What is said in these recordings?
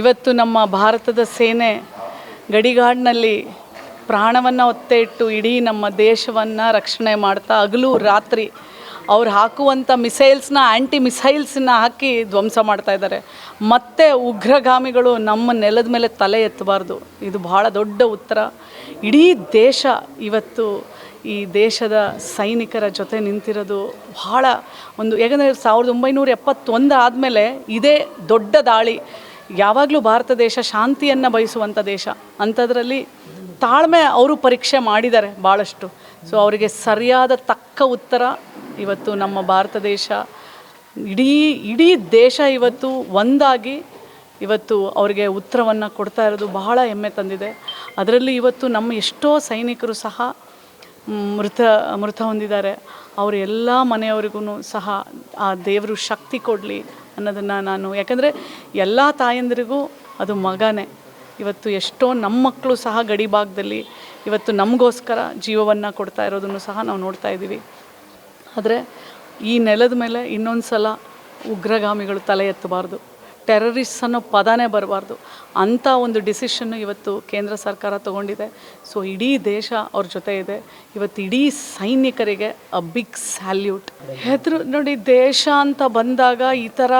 ಇವತ್ತು ನಮ್ಮ ಭಾರತದ ಸೇನೆ ಗಡಿಗಾಡಿನಲ್ಲಿ ಪ್ರಾಣವನ್ನು ಒತ್ತೆ ಇಟ್ಟು ಇಡೀ ನಮ್ಮ ದೇಶವನ್ನು ರಕ್ಷಣೆ ಮಾಡ್ತಾ ಹಗಲು ರಾತ್ರಿ ಅವ್ರು ಹಾಕುವಂಥ ಮಿಸೈಲ್ಸ್ನ ಆ್ಯಂಟಿ ಮಿಸೈಲ್ಸನ್ನ ಹಾಕಿ ಧ್ವಂಸ ಮಾಡ್ತಾ ಇದ್ದಾರೆ. ಮತ್ತೆ ಉಗ್ರಗಾಮಿಗಳು ನಮ್ಮ ನೆಲದ ಮೇಲೆ ತಲೆ ಎತ್ತಬಾರ್ದು. ಇದು ಬಹಳ ದೊಡ್ಡ ಉತ್ತರ. ಇಡೀ ದೇಶ ಇವತ್ತು ಈ ದೇಶದ ಸೈನಿಕರ ಜೊತೆ ನಿಂತಿರೋದು ಬಹಳ ಒಂದು, ಯಾಕಂದರೆ ಸಾವಿರದ ಒಂಬೈನೂರ ಎಪ್ಪತ್ತೊಂದು ಆದಮೇಲೆ ಇದೇ ದೊಡ್ಡ ದಾಳಿ. ಯಾವಾಗಲೂ ಭಾರತ ದೇಶ ಶಾಂತಿಯನ್ನು ಬಯಸುವಂಥ ದೇಶ. ಅಂಥದ್ರಲ್ಲಿ ತಾಳ್ಮೆ ಅವರು ಪರೀಕ್ಷೆ ಮಾಡಿದ್ದಾರೆ ಭಾಳಷ್ಟು. ಸೊ ಅವರಿಗೆ ಸರಿಯಾದ ತಕ್ಕ ಉತ್ತರ ಇವತ್ತು ನಮ್ಮ ಭಾರತ ದೇಶ, ಇಡೀ ಇಡೀ ದೇಶ ಇವತ್ತು ಒಂದಾಗಿ ಇವತ್ತು ಅವರಿಗೆ ಉತ್ತರವನ್ನು ಕೊಡ್ತಾ ಇರೋದು ಬಹಳ ಹೆಮ್ಮೆ ತಂದಿದೆ. ಅದರಲ್ಲಿ ಇವತ್ತು ನಮ್ಮ ಎಷ್ಟೋ ಸೈನಿಕರು ಸಹ ಮೃತ ಮೃತ ಹೊಂದಿದ್ದಾರೆ. ಅವರು ಎಲ್ಲ ಮನೆಯವರಿಗೂ ಸಹ ಆ ದೇವರು ಶಕ್ತಿ ಕೊಡಲಿ ಅನ್ನೋದನ್ನು ನಾನು ಯಾಕಂದರೆ ಎಲ್ಲ ತಾಯಂದಿರಿಗೂ ಅದು ಮಗನೇ. ಇವತ್ತು ಎಷ್ಟೋ ನಮ್ಮ ಮಕ್ಕಳು ಸಹ ಗಡಿ ಭಾಗದಲ್ಲಿ ಇವತ್ತು ನಮಗೋಸ್ಕರ ಜೀವವನ್ನು ಕೊಡ್ತಾ ಇರೋದನ್ನು ಸಹ ನಾವು ನೋಡ್ತಾ ಇದ್ದೀವಿ. ಆದರೆ ಈ ನೆಲದ ಮೇಲೆ ಇನ್ನೊಂದು ಸಲ ಉಗ್ರಗಾಮಿಗಳು ತಲೆ ಎತ್ತಬಾರ್ದು. ಟೆರರಿಸ್ಟ್ ಅನ್ನೋ ಪದನೇ ಬರಬಾರ್ದು. ಅಂಥ ಒಂದು ಡಿಸಿಷನ್ನು ಇವತ್ತು ಕೇಂದ್ರ ಸರ್ಕಾರ ತಗೊಂಡಿದೆ. ಸೊ, ಇಡೀ ದೇಶ ಅವ್ರ ಜೊತೆ ಇದೆ. ಇವತ್ತು ಇಡೀ ಸೈನಿಕರಿಗೆ ಅ ಬಿಗ್ ಸ್ಯಾಲ್ಯೂಟ್ ಹೆದರು ನೋಡಿ, ದೇಶ ಅಂತ ಬಂದಾಗ, ಈ ಥರ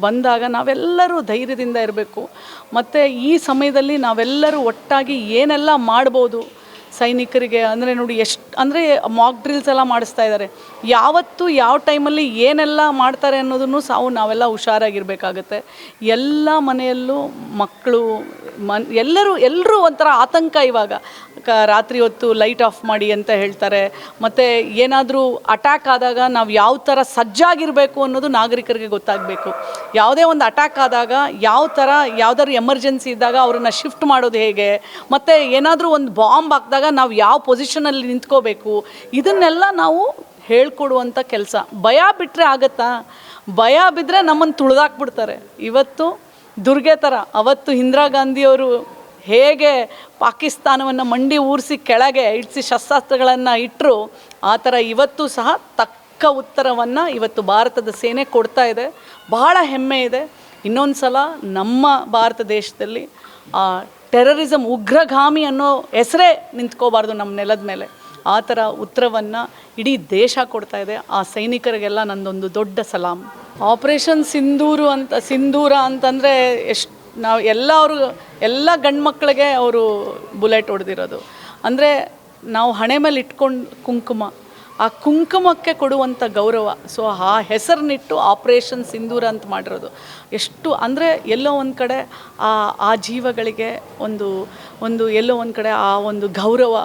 ಬಂದಾಗ ನಾವೆಲ್ಲರೂ ಧೈರ್ಯದಿಂದ ಇರಬೇಕು. ಮತ್ತು ಈ ಸಮಯದಲ್ಲಿ ನಾವೆಲ್ಲರೂ ಒಟ್ಟಾಗಿ ಏನೆಲ್ಲ ಮಾಡ್ಬೋದು ಸೈನಿಕರಿಗೆ ಅಂದರೆ ನೋಡಿ ಎಷ್ಟು ಅಂದರೆ ಮಾಕ್ ಡ್ರಿಲ್ಸ್ ಎಲ್ಲ ಮಾಡಿಸ್ತಾ ಇದ್ದಾರೆ ಯಾವತ್ತು ಯಾವ ಟೈಮಲ್ಲಿ ಏನೆಲ್ಲ ಮಾಡ್ತಾರೆ ಅನ್ನೋದನ್ನು ಸಾವು ನಾವೆಲ್ಲ ಹುಷಾರಾಗಿರಬೇಕಾಗತ್ತೆ. ಎಲ್ಲ ಮನೆಯಲ್ಲೂ ಮಕ್ಕಳು, ಮನ್ ಎಲ್ಲರೂ ಎಲ್ಲರೂ ಒಂಥರ ಆತಂಕ ಇವಾಗ. ಕ ರಾತ್ರಿ ಹೊತ್ತು ಲೈಟ್ ಆಫ್ ಮಾಡಿ ಅಂತ ಹೇಳ್ತಾರೆ. ಮತ್ತು ಏನಾದರೂ ಅಟ್ಯಾಕ್ ಆದಾಗ ನಾವು ಯಾವ ಥರ ಸಜ್ಜಾಗಿರಬೇಕು ಅನ್ನೋದು ನಾಗರಿಕರಿಗೆ ಗೊತ್ತಾಗಬೇಕು. ಯಾವುದೇ ಒಂದು ಅಟ್ಯಾಕ್ ಆದಾಗ ಯಾವ ಥರ ಯಾವ್ದಾದ್ರು ಎಮರ್ಜೆನ್ಸಿ ಇದ್ದಾಗ ಅವ್ರನ್ನ ಶಿಫ್ಟ್ ಮಾಡೋದು ಹೇಗೆ, ಮತ್ತು ಏನಾದರೂ ಒಂದು ಬಾಂಬ್ ಹಾಕಿದಾಗ ನಾವು ಯಾವ ಪೊಸಿಷನಲ್ಲಿ ನಿಂತ್ಕೋಬೇಕು, ಇದನ್ನೆಲ್ಲ ನಾವು ಹೇಳ್ಕೊಡುವಂಥ ಕೆಲಸ. ಭಯ ಬಿಟ್ಟರೆ ಆಗತ್ತಾ? ಭಯ ಬಿದ್ದರೆ ನಮ್ಮನ್ನು ತುಳಿದಾಕ್ಬಿಡ್ತಾರೆ. ಇವತ್ತು ದುರ್ಗೆ ಥರ ಅವತ್ತು ಇಂದಿರಾ ಗಾಂಧಿಯವರು ಹೇಗೆ ಪಾಕಿಸ್ತಾನವನ್ನು ಮಂಡಿ ಊರಿಸಿ ಕೆಳಗೆ ಇಡಿಸಿ ಶಸ್ತ್ರಾಸ್ತ್ರಗಳನ್ನು ಇಟ್ಟರು ಆ ಥರ ಇವತ್ತು ಸಹ ತಕ್ಕ ಉತ್ತರವನ್ನು ಇವತ್ತು ಭಾರತದ ಸೇನೆ ಕೊಡ್ತಾ ಇದೆ. ಬಹಳ ಹೆಮ್ಮೆ ಇದೆ. ಇನ್ನೊಂದು ಸಲ ನಮ್ಮ ಭಾರತ ದೇಶದಲ್ಲಿ, ಆ ಟೆರರಿಸಮ್ ಉಗ್ರಗಾಮಿ ಅನ್ನೋ ಹೆಸರೇ ನಿಂತ್ಕೋಬಾರ್ದು ನಮ್ಮ ನೆಲದ ಮೇಲೆ. ಆ ಥರ ಉತ್ತರವನ್ನು ಇಡೀ ದೇಶ ಕೊಡ್ತಾ ಇದೆ. ಆ ಸೈನಿಕರಿಗೆಲ್ಲ ನಂದೊಂದು ದೊಡ್ಡ ಸಲಾಮ್ ಆಪರೇಷನ್ ಸಿಂಧೂರು ಅಂತ, ಸಿಂಧೂರ ಅಂತಂದರೆ ಎಷ್ಟು ನಾವು ಎಲ್ಲ ಅವರು, ಎಲ್ಲ ಗಂಡು ಮಕ್ಕಳಿಗೆ ಅವರು ಬುಲೆಟ್ ಹೊಡೆದಿರೋದು. ಅಂದರೆ ನಾವು ಹಣೆ ಮೇಲೆ ಇಟ್ಕೊಂಡು ಕುಂಕುಮ. ಆ ಕುಂಕುಮಕ್ಕೆ ಕೊಡುವಂಥ ಗೌರವ. ಸೊ ಆ ಹೆಸರನ್ನಿಟ್ಟು ಆಪ್ರೇಷನ್ ಸಿಂಧೂರ ಅಂತ ಮಾಡಿರೋದು. ಎಷ್ಟು, ಅಂದರೆ ಎಲ್ಲೋ ಒಂದು ಕಡೆ ಆ ಆ ಜೀವಗಳಿಗೆ ಒಂದು ಒಂದು ಎಲ್ಲೋ ಒಂದು ಕಡೆ ಆ ಒಂದು ಗೌರವ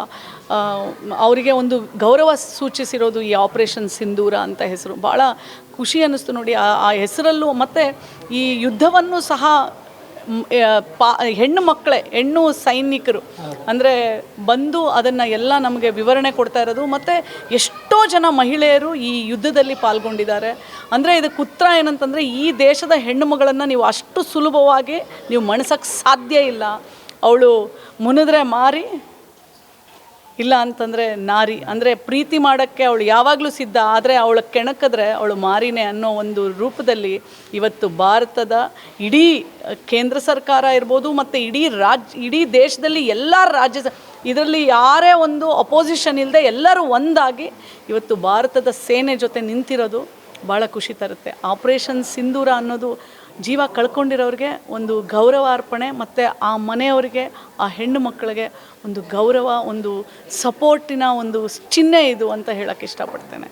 ಅವರಿಗೆ ಒಂದು ಗೌರವ ಸೂಚಿಸಿರೋದು ಈ ಆಪ್ರೇಷನ್ ಸಿಂಧೂರ ಅಂತ ಹೆಸರು. ಭಾಳ ಖುಷಿ ಅನ್ನಿಸ್ತು ನೋಡಿ. ಆ ಆ ಹೆಸರಲ್ಲೂ ಮತ್ತು ಈ ಯುದ್ಧವನ್ನು ಸಹ ಪಾ, ಹೆಣ್ಣು ಮಕ್ಕಳೇ, ಹೆಣ್ಣು ಸೈನಿಕರು. ಅಂದರೆ ಬಂದು ಅದನ್ನು ಎಲ್ಲ ನಮಗೆ ವಿವರಣೆ ಕೊಡ್ತಾ ಇರೋದು. ಮತ್ತು ಎಷ್ಟೋ ಜನ ಮಹಿಳೆಯರು ಈ ಯುದ್ಧದಲ್ಲಿ ಪಾಲ್ಗೊಂಡಿದ್ದಾರೆ. ಅಂದರೆ ಇದಕ್ಕೆ ಉತ್ತರ ಏನಂತಂದರೆ ಈ ದೇಶದ ಹೆಣ್ಣು ಮಗಳನ್ನು ನೀವು ಅಷ್ಟು ಸುಲಭವಾಗಿ ನೀವು ಮಣಿಸೋಕ್ಕೆ ಸಾಧ್ಯ ಇಲ್ಲ. ಅವಳು ಮುನಿದ್ರೆ ಮಾರಿ ಇಲ್ಲ ಅಂತಂದರೆ ನಾರಿ, ಅಂದರೆ ಪ್ರೀತಿ ಮಾಡೋಕ್ಕೆ ಅವಳು ಯಾವಾಗಲೂ ಸಿದ್ಧ, ಆದರೆ ಅವಳ ಕೆಣಕಿದ್ರೆ ಅವಳು ಮಾರಿನೇ ಅನ್ನೋ ಒಂದು ರೂಪದಲ್ಲಿ ಇವತ್ತು ಭಾರತದ ಇಡೀ ಕೇಂದ್ರ ಸರ್ಕಾರ ಇರ್ಬೋದು ಮತ್ತು ಇಡೀ ರಾಜ್, ಇಡೀ ದೇಶದಲ್ಲಿ ಎಲ್ಲ ರಾಜ್ಯ ಇದರಲ್ಲಿ ಯಾರೇ ಒಂದು ಅಪೋಸಿಷನ್ ಇಲ್ಲದೆ ಎಲ್ಲರೂ ಒಂದಾಗಿ ಇವತ್ತು ಭಾರತದ ಸೇನೆ ಜೊತೆ ನಿಂತಿರೋದು ಭಾಳ ಖುಷಿ ತರುತ್ತೆ. ಆಪ್ರೇಷನ್ ಸಿಂಧೂರ ಅನ್ನೋದು ಜೀವ ಕಳ್ಕೊಂಡಿರೋರಿಗೆ ಒಂದು ಗೌರವ ಅರ್ಪಣೆ, ಮತ್ತು ಆ ಮನೆಯವರಿಗೆ, ಆ ಹೆಣ್ಣು ಮಕ್ಕಳಿಗೆ ಒಂದು ಗೌರವ, ಒಂದು ಸಪೋರ್ಟಿನ ಒಂದು ಚಿಹ್ನೆ ಇದು ಅಂತ ಹೇಳಕ್ಕೆ ಇಷ್ಟಪಡ್ತೇನೆ.